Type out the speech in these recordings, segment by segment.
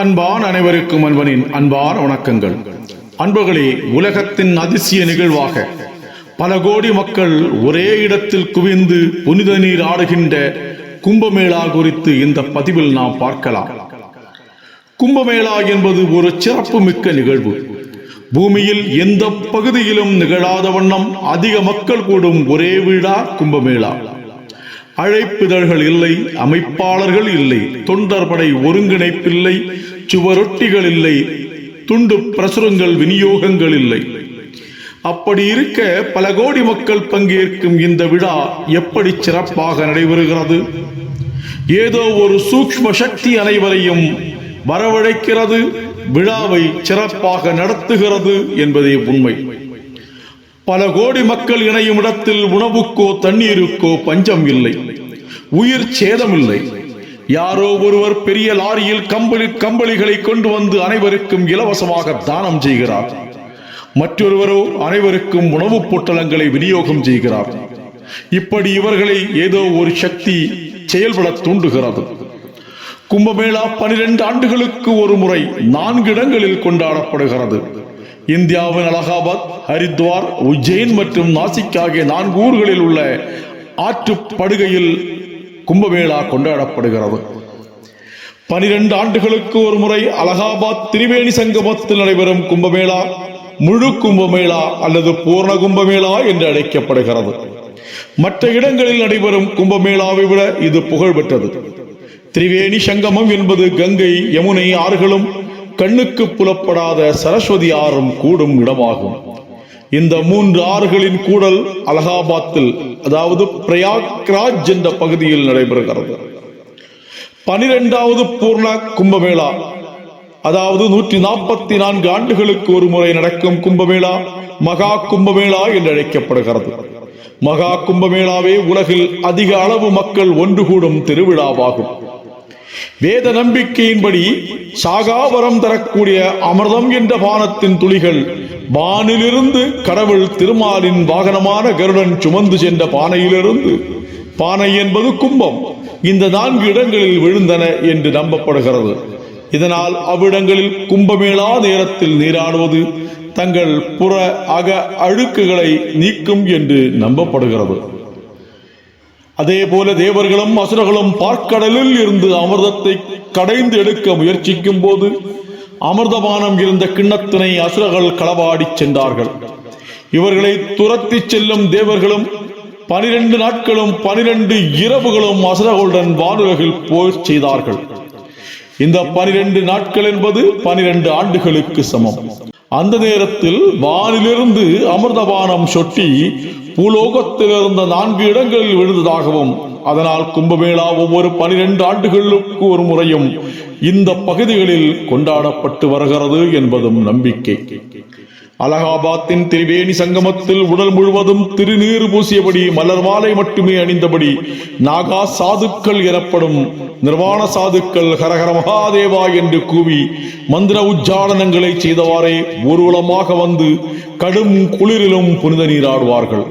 அன்பான் அனைவருக்கும் அன்பனின் அன்பான வணக்கங்கள். அன்புகளே உலகத்தின் அதிசய நிகழ்வாக பல கோடி மக்கள் ஒரே இடத்தில் குவிந்து புனித நீர் ஆடுகின்ற கும்பமேளா குறித்து இந்த பதிவில் நாம் பார்க்கலாம். கும்பமேளா என்பது ஒரு சிறப்பு மிக்க நிகழ்வு. பூமியில் எந்த பகுதியிலும் நிகழாத வண்ணம் அதிக மக்கள் கூடும் ஒரே விழா கும்பமேளா. அழைப்பிதழ்கள் இல்லை அமைப்பாளர்கள் இல்லை தொண்டர்படை ஒருங்கிணைப்பில்லை சுவரொட்டிகள் இல்லை துண்டு பிரசுரங்கள் விநியோகங்கள் இல்லை. அப்படி இருக்க பல கோடி மக்கள் பங்கேற்கும் இந்த விழா எப்படி சிறப்பாக நடைபெறுகிறது? ஏதோ ஒரு சூக்ஷ்ம சக்தி அனைவரையும் வரவழைக்கிறது விழாவை சிறப்பாக நடத்துகிறது என்பதே உண்மை. பல கோடி மக்கள் இணையும் இடத்தில் உணவுக்கோ தண்ணீருக்கோ பஞ்சம் இல்லை உயிர் சேதம் இல்லை. யாரோ ஒருவர் பெரிய லாரியில் கம்பளி கம்பளிகளை கொண்டு வந்து அனைவருக்கும் இலவசமாக தானம் செய்கிறார். மற்றொருவரோ அனைவருக்கும் உணவுப் பொட்டலங்களை விநியோகம் செய்கிறார். இப்படி இவர்களை ஏதோ ஒரு சக்தி செயல்பட தூண்டுகிறது. கும்பமேளா பனிரெண்டு ஆண்டுகளுக்கு ஒரு முறை நான்கு இடங்களில் கொண்டாடப்படுகிறது. இந்தியாவின் அலகாபாத் ஹரித்வார் உஜ்ஜைன் மற்றும் நாசிக் ஆகிய நான்கு ஊர்களில் உள்ள ஆற்றுப்படுகையில் கும்பமேளா கொண்டாடப்படுகிறது. பனிரெண்டு ஆண்டுகளுக்கு ஒரு முறை அலகாபாத் திரிவேணி சங்கமத்தில் நடைபெறும் கும்பமேளா முழு கும்பமேளா அல்லது பூர்ண கும்பமேளா என்று அழைக்கப்படுகிறது. மற்ற இடங்களில் நடைபெறும் கும்பமேளாவை விட இது புகழ் பெற்றது திரிவேணி சங்கமம் என்பது கங்கை யமுனை ஆறுகளும் கண்ணுக்கு புலப்படாத சரஸ்வதி ஆறும் கூடும் இடமாகும். இந்த மூன்று ஆறுகளின் கூடல் அலகாபாத்தில் அதாவது பிரயாக்ராஜ் என்ற பகுதியில் நடைபெறுகிறது. பனிரெண்டாவது பூர்ண கும்பமேளா அதாவது நூற்றி நாற்பத்தி நான்கு ஆண்டுகளுக்கு ஒரு முறை நடக்கும் கும்பமேளா மகா கும்பமேளா என்று அழைக்கப்படுகிறது. மகா கும்பமேளாவே உலகில் அதிக அளவு மக்கள் ஒன்று கூடும் திருவிழாவாகும். வேத நம்பிக்கையின்படி சாகாவரம் தரக்கூடிய அமிர்தம் என்ற பானத்தின் துளிகள் வானிலிருந்து கடவுள் திருமாலின் வாகனமான கருடன் சுமந்து சென்ற பானையிலிருந்து. பானை என்பது கும்பம். இந்த நான்கு இடங்களில் விழுந்தன என்று நம்பப்படுகிறது. இதனால் அவ்விடங்களில் கும்பமேளா நேரத்தில் நீராடுவது தங்கள் புற அக அழுக்குகளை நீக்கும் என்று நம்பப்படுகிறது. அதே போல தேவர்களும் அசுரர்களும் பார்க்கடலில் இருந்து அமிர்தத்தை கடைந்து எடுக்க முயற்சிக்கும் போது அமிர்தபானம் இருந்த கிண்ணத்தினை அசுரர்கள் களவாடி சென்றார்கள். இவர்களை துரத்தி செல்லும் தேவர்களும் பனிரெண்டு நாட்களும் பனிரெண்டு இரவுகளும் அசுரர்களுடன் வானுலகில் போர் செய்தார்கள். இந்த பனிரெண்டு நாட்கள் என்பது பனிரெண்டு ஆண்டுகளுக்கு சமம். அந்த நேரத்தில் வானிலிருந்து அமிர்தபானம் சொட்டி பூலோகத்தில் இருந்த நான்கு இடங்களில் விழுந்ததாகவும் அதனால் கும்பமேளா ஒவ்வொரு பனிரெண்டு ஆண்டுகளுக்கு ஒரு முறையும் இந்த பகுதிகளில் கொண்டாடப்பட்டு வருகிறது என்பதும் நம்பிக்கை. அலகாபாத்தின் திரிவேணி சங்கமத்தில் உடல் முழுவதும் திருநீர் பூசியபடி மலர் மாலை மட்டுமே அணிந்தபடி நாகா சாதுக்கள் எனப்படும் நிர்வாண சாதுக்கள் ஹரஹர மகாதேவா என்று கூவி மந்திர உச்சாரணங்களை செய்தவாறே ஊர்வலமாக வந்து கடும் குளிரிலும் புனித நீராடுவார்கள்.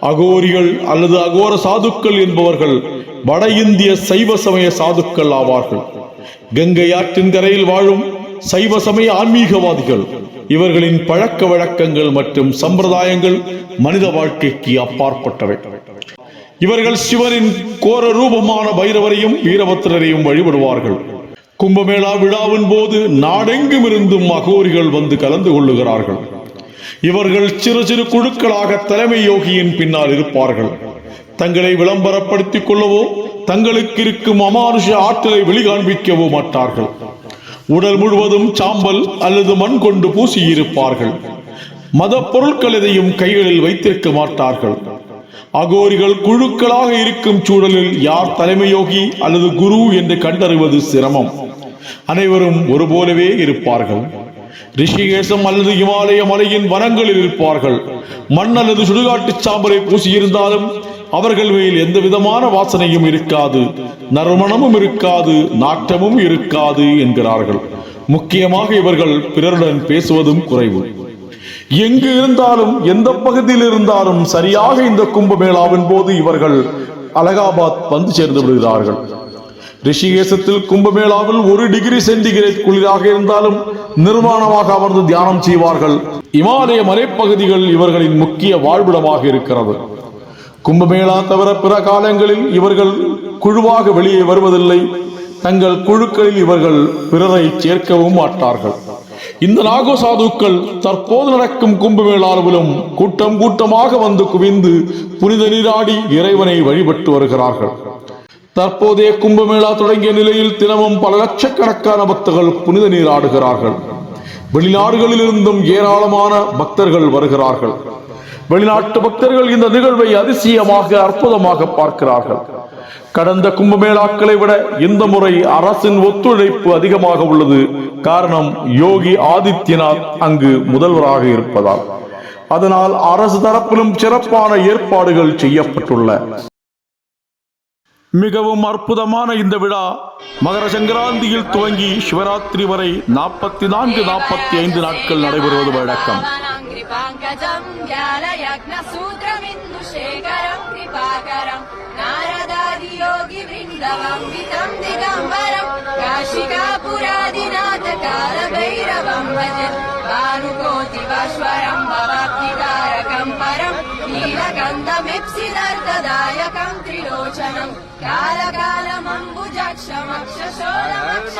அகோரிகள் அல்லது அகோர சாதுக்கள் என்பவர்கள் வட இந்திய சைவ சமய சாதுக்கள் ஆவார்கள். கங்கை ஆற்றின் கரையில் வாழும் சைவ சமய ஆன்மீகவாதிகள். இவர்களின் பழக்க வழக்கங்கள் மற்றும் சம்பிரதாயங்கள் மனித வாழ்க்கைக்கு அப்பாற்பட்டவை. இவர்கள் சிவனின் கோர ரூபமான பைரவரையும் வீரபத்திரரையும் வழிபடுவார்கள். கும்பமேளா விழாவின் போது நாடெங்கும் இருந்தும் அகோரிகள் வந்து கலந்து கொள்ளுகிறார்கள். இவர்கள் சிறு சிறு குழுக்களாக தலைமை யோகியின் பின்னால் இருப்பார்கள். தங்களை விளம்பரப்படுத்திக் கொள்ளவோ தங்களுக்கு இருக்கும் அமானுஷ ஆற்றலை வெளிகாண்பிக்கவோ மாட்டார்கள். உடல் முழுவதும் சாம்பல் அல்லது மண் கொண்டு பூசியிருப்பார்கள். மத பொருட்கள் எதையும் கைகளில் வைத்திருக்க மாட்டார்கள். அகோரிகள் குழுக்களாக இருக்கும் சூழலில் யார் தலைமை யோகி அல்லது குரு என்று கண்டறிவது சிரமம். அனைவரும் ஒருபோலவே இருப்பார்கள். ரிஷிகேசம் அல்லது இமாலய மலையின் வனங்களில் இருப்பார்கள். மண் அல்லது சுடுகாட்டு சாம்பலை பூசியிருந்தாலும் அவர்கள் மேல் எந்த விதமான வாசனையும் இருக்காது. நறுமணமும் இருக்காது நாட்டமும் இருக்காது என்கிறார்கள். முக்கியமாக இவர்கள் பிறருடன் பேசுவதும் குறைவு. எங்கு இருந்தாலும் எந்த பகுதியில் இருந்தாலும் சரியாக இந்த கும்பமேளாவின் போது இவர்கள் அலகாபாத் வந்து சேர்ந்து விடுகிறார்கள். ரிஷிகேசத்தில் கும்பமேளாவில் ஒரு டிகிரி சென்டிகிரேட் குளிராக இருந்தாலும் நிர்மாணமாக அமர்ந்து தியானம் செய்வார்கள். இமாலய மலைப்பகுதிகள் இவர்களின் முக்கிய வாழ்விடமாக இருக்கிறது. கும்பமேளா தவிர பிற காலங்களில் இவர்கள் குழுவாக வெளியே வருவதில்லை. தங்கள் குழுக்களில் இவர்கள் பிறரை சேர்க்கவும் மாட்டார்கள். இந்த நாகோ சாதுக்கள் தற்போது நடக்கும் கும்பமேளாவிலும் கூட்டம் கூட்டமாக வந்து குவிந்து புனித நீராடி இறைவனை வழிபட்டு வருகிறார்கள். தற்போதைய கும்பமேளா தொடங்கிய நிலையில் தினமும் பல லட்சக்கணக்கான பக்தர்கள் புனித நீராடுகிறார்கள் வெளிநாடுகளில் இருந்தும் ஏராளமான பக்தர்கள் வருகிறார்கள். வெளிநாட்டு பக்தர்கள் இந்த நிகழ்வை அதிசயமாக அற்புதமாக பார்க்கிறார்கள். கடந்த கும்பமேளாக்களை விட இந்த முறை அரசின் ஒத்துழைப்பு அதிகமாக உள்ளது. காரணம் யோகி ஆதித்யநாத் அங்கு முதல்வராக இருப்பதால். அதனால் அரசு தரப்பிலும் சிறப்பான ஏற்பாடுகள் செய்யப்பட்டுள்ள. மிகவும் அற்புதமான இந்த விழா மகர சங்கராந்தியில் துவங்கி சிவராத்திரி வரை நாற்பத்தி நான்கு நாற்பத்தி ஐந்து நாட்கள் நடைபெறுவது வழக்கம். பரம் திரிலோச்சனம் కాలకాలమంబుజక్షమక్ష శోరమక్ష